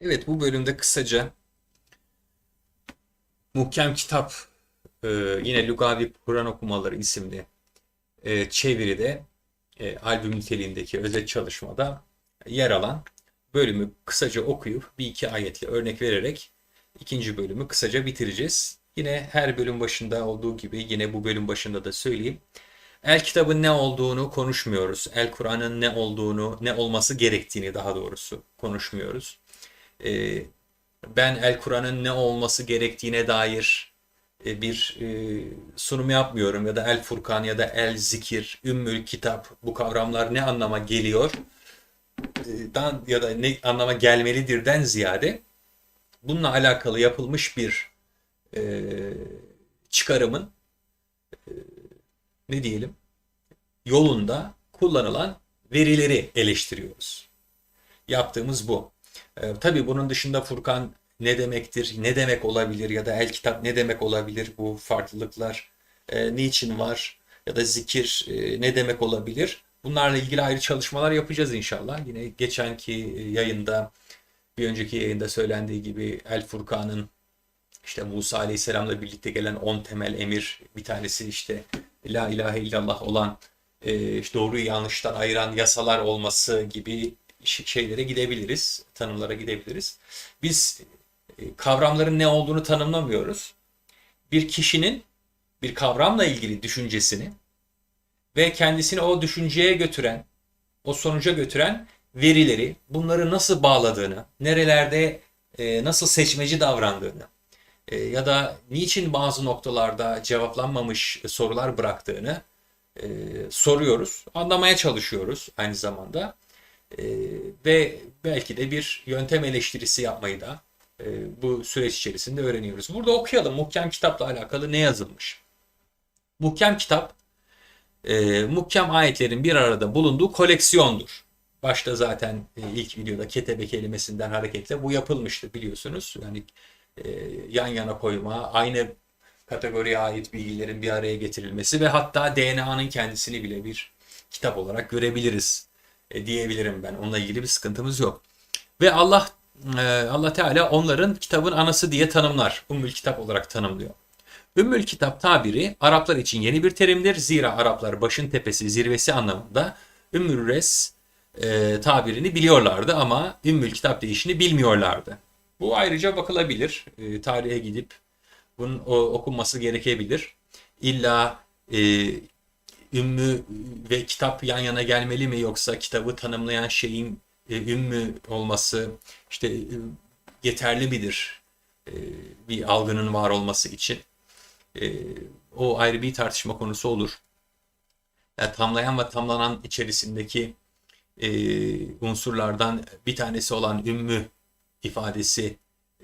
Evet bu bölümde kısaca Muhkem Kitap e, yine Lugavi Kur'an Okumaları isimli e, çeviride e, albüm niteliğindeki özet çalışmada yer alan bölümü kısaca okuyup bir iki ayetle örnek vererek ikinci bölümü kısaca bitireceğiz. Yine her bölüm başında olduğu gibi yine bu bölüm başında da söyleyeyim. El kitabın ne olduğunu konuşmuyoruz. El Kur'an'ın ne olduğunu, ne olması gerektiğini daha doğrusu konuşmuyoruz. Ee, ben El Kur'an'ın ne olması gerektiğine dair e, bir e, sunum yapmıyorum ya da El Furkan ya da El Zikir, Ümmül Kitap bu kavramlar ne anlama geliyor e, dan ya da ne anlama gelmelidirden ziyade bununla alakalı yapılmış bir e, çıkarımın e, ne diyelim yolunda kullanılan verileri eleştiriyoruz. Yaptığımız bu. E, tabii bunun dışında Furkan ne demektir, ne demek olabilir ya da el kitap ne demek olabilir bu farklılıklar e, niçin var ya da zikir e, ne demek olabilir? Bunlarla ilgili ayrı çalışmalar yapacağız inşallah. Yine geçenki yayında bir önceki yayında söylendiği gibi El Furkan'ın işte Musa Aleyhisselam'la birlikte gelen 10 temel emir bir tanesi işte La ilahe illallah olan e, işte doğruyu yanlıştan ayıran yasalar olması gibi şeylere gidebiliriz, tanımlara gidebiliriz. Biz e, kavramların ne olduğunu tanımlamıyoruz. Bir kişinin bir kavramla ilgili düşüncesini ve kendisini o düşünceye götüren, o sonuca götüren verileri, bunları nasıl bağladığını, nerelerde e, nasıl seçmeci davrandığını e, ya da niçin bazı noktalarda cevaplanmamış sorular bıraktığını soruyoruz, anlamaya çalışıyoruz aynı zamanda. E, ve belki de bir yöntem eleştirisi yapmayı da e, bu süreç içerisinde öğreniyoruz. Burada okuyalım muhkem kitapla alakalı ne yazılmış. Muhkem kitap e, muhkem ayetlerin bir arada bulunduğu koleksiyondur. Başta zaten e, ilk videoda ketebe kelimesinden hareketle bu yapılmıştı biliyorsunuz. Yani e, yan yana koyma, aynı kategoriye ait bilgilerin bir araya getirilmesi ve hatta DNA'nın kendisini bile bir kitap olarak görebiliriz diyebilirim ben. Onunla ilgili bir sıkıntımız yok. Ve Allah e, Allah Teala onların kitabın anası diye tanımlar. Ümmül kitap olarak tanımlıyor. Ümmül kitap tabiri Araplar için yeni bir terimdir. Zira Araplar başın tepesi, zirvesi anlamında Ümmül res e, tabirini biliyorlardı ama Ümmül kitap deyişini bilmiyorlardı. Bu ayrıca bakılabilir. E, tarihe gidip bunun o, okunması gerekebilir. İlla e, ümmü ve kitap yan yana gelmeli mi yoksa kitabı tanımlayan şeyin e, ümmü olması işte e, yeterli midir e, bir algının var olması için? O ayrı bir tartışma konusu olur. Yani tamlayan ve tamlanan içerisindeki unsurlardan bir tanesi olan ümmü ifadesi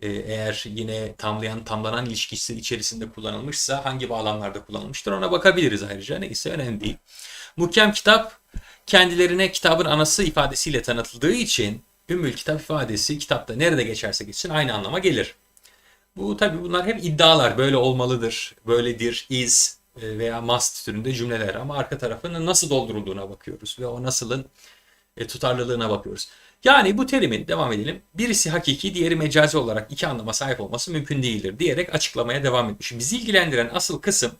eğer yine tamlayan tamlanan ilişkisi içerisinde kullanılmışsa hangi bağlamlarda kullanılmıştır ona bakabiliriz ayrıca neyse önemli değil. Muhkem kitap kendilerine kitabın anası ifadesiyle tanıtıldığı için Ümmül kitap ifadesi kitapta nerede geçerse geçsin aynı anlama gelir. Bu tabi bunlar hep iddialar böyle olmalıdır, böyledir, is e, veya must türünde cümleler ama arka tarafının nasıl doldurulduğuna bakıyoruz ve o nasılın e, tutarlılığına bakıyoruz. Yani bu terimin devam edelim. Birisi hakiki, diğeri mecazi olarak iki anlama sahip olması mümkün değildir diyerek açıklamaya devam etmiş. Bizi ilgilendiren asıl kısım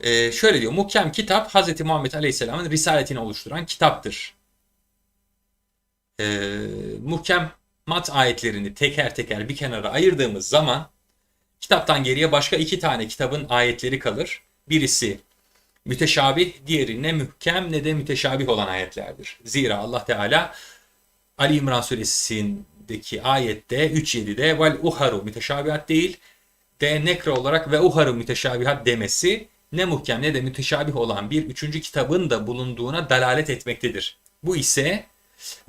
e, şöyle diyor. Muhkem kitap Hz. Muhammed Aleyhisselam'ın risaletini oluşturan kitaptır. E, muhkem mat ayetlerini teker teker bir kenara ayırdığımız zaman kitaptan geriye başka iki tane kitabın ayetleri kalır. Birisi müteşabih, diğeri ne mühkem ne de müteşabih olan ayetlerdir. Zira Allah Teala Ali İmran suresindeki ayette 3.7'de vel uharu müteşabihat değil de nekre olarak ve uharu müteşabihat demesi ne muhkem ne de müteşabih olan bir üçüncü kitabın da bulunduğuna dalalet etmektedir. Bu ise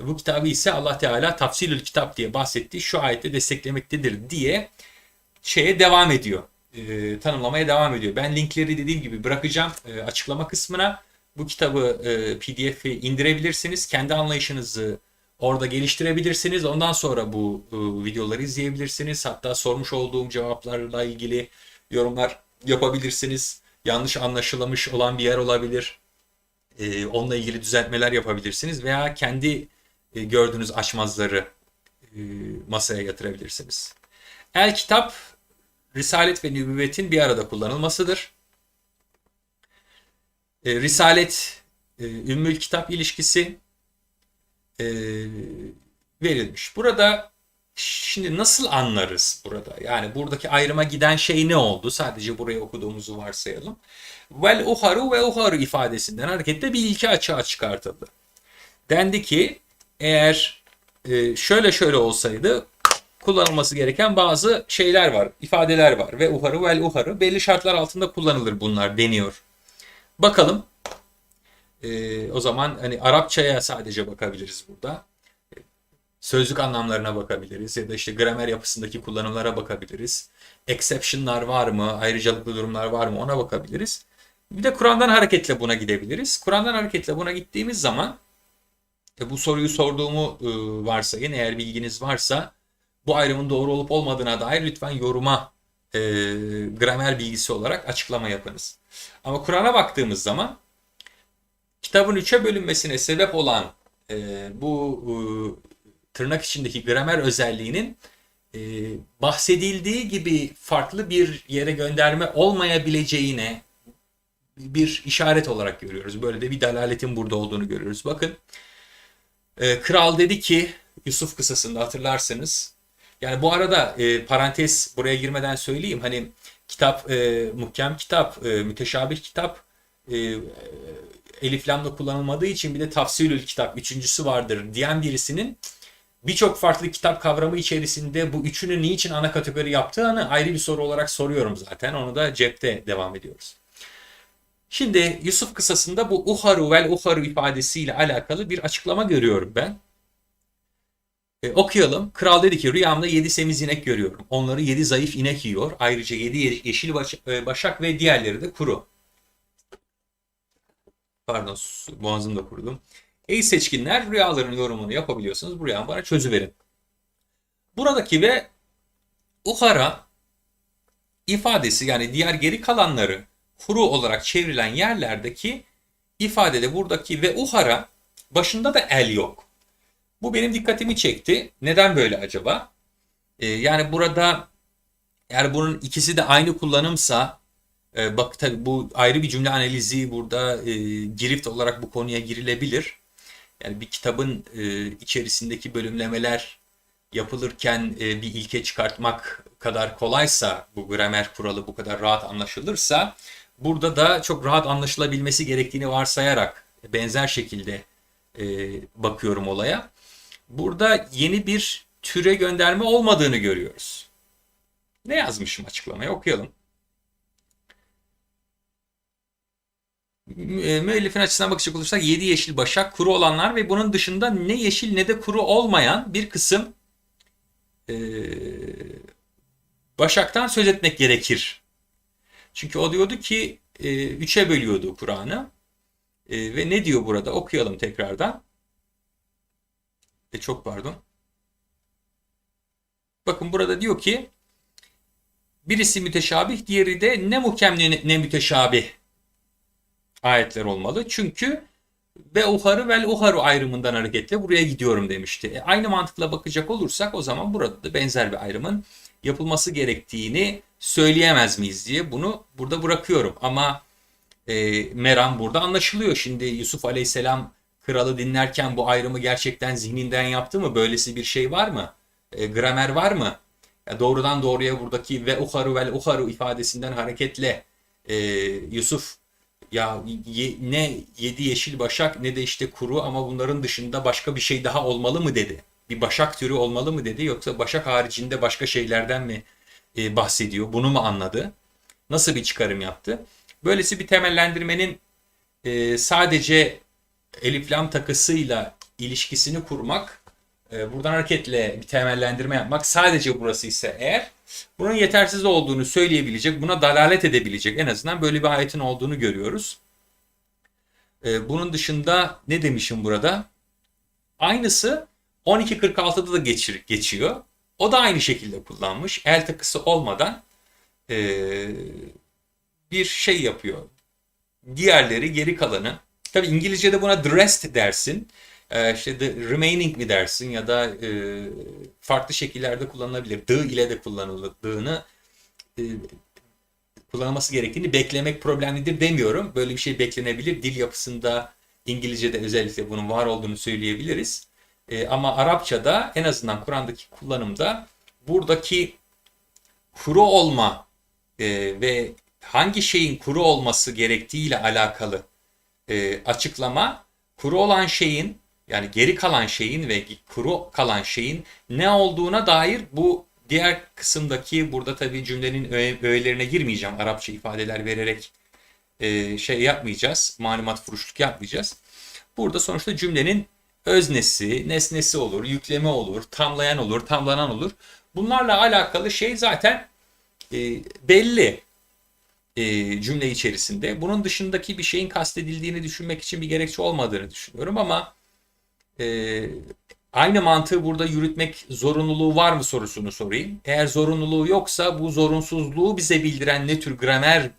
bu kitabı ise Allah Teala tafsilül kitap diye bahsettiği şu ayette desteklemektedir diye şeye devam ediyor e, tanımlamaya devam ediyor. Ben linkleri dediğim gibi bırakacağım e, açıklama kısmına. Bu kitabı e, PDF'i indirebilirsiniz. Kendi anlayışınızı orada geliştirebilirsiniz. Ondan sonra bu e, videoları izleyebilirsiniz. Hatta sormuş olduğum cevaplarla ilgili yorumlar yapabilirsiniz. Yanlış anlaşılmış olan bir yer olabilir. E, onunla ilgili düzeltmeler yapabilirsiniz veya kendi e, gördüğünüz açmazları e, masaya yatırabilirsiniz. El kitap, Risalet ve Nübüvvet'in bir arada kullanılmasıdır. E, Risalet, e, Ümmül Kitap ilişkisi e, verilmiş. Burada şimdi nasıl anlarız burada? Yani buradaki ayrıma giden şey ne oldu? Sadece buraya okuduğumuzu varsayalım. Vel uharu ve uharu ifadesinden hareketle bir ilke açığa çıkartıldı. Dendi ki eğer e, şöyle şöyle olsaydı kullanılması gereken bazı şeyler var, ifadeler var ve uharı vel uharı belli şartlar altında kullanılır bunlar deniyor. Bakalım. E, o zaman hani Arapçaya sadece bakabiliriz burada. Sözlük anlamlarına bakabiliriz ya da işte gramer yapısındaki kullanımlara bakabiliriz. Exception'lar var mı, ayrıcalıklı durumlar var mı ona bakabiliriz. Bir de Kur'an'dan hareketle buna gidebiliriz. Kur'an'dan hareketle buna gittiğimiz zaman e, bu soruyu sorduğumu e, varsayın. Eğer bilginiz varsa bu ayrımın doğru olup olmadığına dair lütfen yoruma e, gramer bilgisi olarak açıklama yapınız. Ama Kur'an'a baktığımız zaman kitabın üçe bölünmesine sebep olan e, bu e, tırnak içindeki gramer özelliğinin e, bahsedildiği gibi farklı bir yere gönderme olmayabileceğine bir işaret olarak görüyoruz. Böyle de bir dalaletin burada olduğunu görüyoruz. Bakın e, kral dedi ki Yusuf kısasında hatırlarsanız yani bu arada e, parantez buraya girmeden söyleyeyim hani kitap e, muhkem kitap e, müteşabih kitap e, elif lamla kullanılmadığı için bir de tafsirül kitap üçüncüsü vardır diyen birisinin birçok farklı kitap kavramı içerisinde bu üçünü niçin ana kategori yaptığını ayrı bir soru olarak soruyorum zaten. Onu da cepte devam ediyoruz. Şimdi Yusuf kısasında bu uharu vel uharu ifadesiyle alakalı bir açıklama görüyorum ben. E, okuyalım. Kral dedi ki rüyamda yedi semiz inek görüyorum. Onları yedi zayıf inek yiyor. Ayrıca yedi yeşil baş- başak ve diğerleri de kuru. Pardon boğazımı da kurudum. Ey seçkinler rüyaların yorumunu yapabiliyorsunuz. Bu rüyanı bana çözüverin. Buradaki ve uhara ifadesi yani diğer geri kalanları kuru olarak çevrilen yerlerdeki ifadede buradaki ve uhara başında da el yok. Bu benim dikkatimi çekti. Neden böyle acaba? Ee, yani burada eğer bunun ikisi de aynı kullanımsa e, bak tabi bu ayrı bir cümle analizi burada e, girift olarak bu konuya girilebilir. Yani bir kitabın e, içerisindeki bölümlemeler yapılırken e, bir ilke çıkartmak kadar kolaysa bu gramer kuralı bu kadar rahat anlaşılırsa burada da çok rahat anlaşılabilmesi gerektiğini varsayarak benzer şekilde e, bakıyorum olaya. Burada yeni bir türe gönderme olmadığını görüyoruz. Ne yazmışım açıklamaya okuyalım. Mü- müellifin açısından bakacak olursak 7 yeşil başak kuru olanlar ve bunun dışında ne yeşil ne de kuru olmayan bir kısım e, başaktan söz etmek gerekir. Çünkü o diyordu ki e, üçe bölüyordu Kur'an'ı. E, ve ne diyor burada? Okuyalım tekrardan. E, çok pardon. Bakın burada diyor ki birisi müteşabih, diğeri de ne muhkem ne, ne müteşabih ayetler olmalı. Çünkü ve uharı vel uharu ayrımından hareketle buraya gidiyorum demişti. E, aynı mantıkla bakacak olursak o zaman burada da benzer bir ayrımın yapılması gerektiğini söyleyemez miyiz diye bunu burada bırakıyorum. Ama e, Meram burada anlaşılıyor. Şimdi Yusuf Aleyhisselam kralı dinlerken bu ayrımı gerçekten zihninden yaptı mı? Böylesi bir şey var mı? E, gramer var mı? Ya doğrudan doğruya buradaki ve uharu vel uharu ifadesinden hareketle e, Yusuf ya ye- ne yedi yeşil başak ne de işte kuru ama bunların dışında başka bir şey daha olmalı mı dedi. Bir başak türü olmalı mı dedi yoksa başak haricinde başka şeylerden mi e, bahsediyor? Bunu mu anladı? Nasıl bir çıkarım yaptı? Böylesi bir temellendirmenin e, sadece elif lam takısıyla ilişkisini kurmak, e, buradan hareketle bir temellendirme yapmak sadece burası ise eğer bunun yetersiz olduğunu söyleyebilecek, buna dalalet edebilecek en azından böyle bir ayetin olduğunu görüyoruz. E, bunun dışında ne demişim burada? Aynısı 12.46'da da geçir, geçiyor. O da aynı şekilde kullanmış. El takısı olmadan e, bir şey yapıyor. Diğerleri geri kalanı. Tabi İngilizce'de buna dressed dersin. e, işte the remaining mi dersin ya da e, farklı şekillerde kullanılabilir. The ile de kullanıldığını e, kullanılması gerektiğini beklemek problemlidir demiyorum. Böyle bir şey beklenebilir. Dil yapısında İngilizce'de özellikle bunun var olduğunu söyleyebiliriz. E, ama Arapçada en azından Kur'an'daki kullanımda buradaki kuru olma e, ve hangi şeyin kuru olması gerektiğiyle alakalı e, açıklama kuru olan şeyin yani geri kalan şeyin ve kuru kalan şeyin ne olduğuna dair bu diğer kısımdaki burada tabii cümlenin öğe- öğelerine girmeyeceğim. Arapça ifadeler vererek e, şey yapmayacağız. Malumat furuşluk yapmayacağız. Burada sonuçta cümlenin öznesi, nesnesi olur, yükleme olur, tamlayan olur, tamlanan olur. Bunlarla alakalı şey zaten e, belli e, cümle içerisinde. Bunun dışındaki bir şeyin kastedildiğini düşünmek için bir gerekçe olmadığını düşünüyorum ama e, aynı mantığı burada yürütmek zorunluluğu var mı sorusunu sorayım. Eğer zorunluluğu yoksa bu zorunsuzluğu bize bildiren ne tür gramer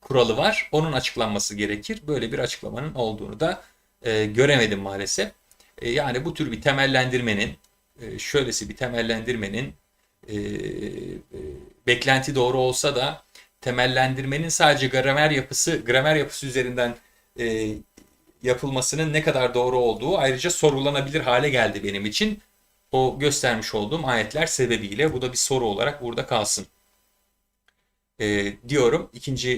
kuralı var? Onun açıklanması gerekir. Böyle bir açıklamanın olduğunu da e, göremedim maalesef. E, yani bu tür bir temellendirmenin, e, şöylesi bir temellendirmenin e, e, beklenti doğru olsa da temellendirmenin sadece gramer yapısı gramer yapısı üzerinden e, yapılmasının ne kadar doğru olduğu ayrıca sorgulanabilir hale geldi benim için. O göstermiş olduğum ayetler sebebiyle bu da bir soru olarak burada kalsın. E, diyorum. İkinci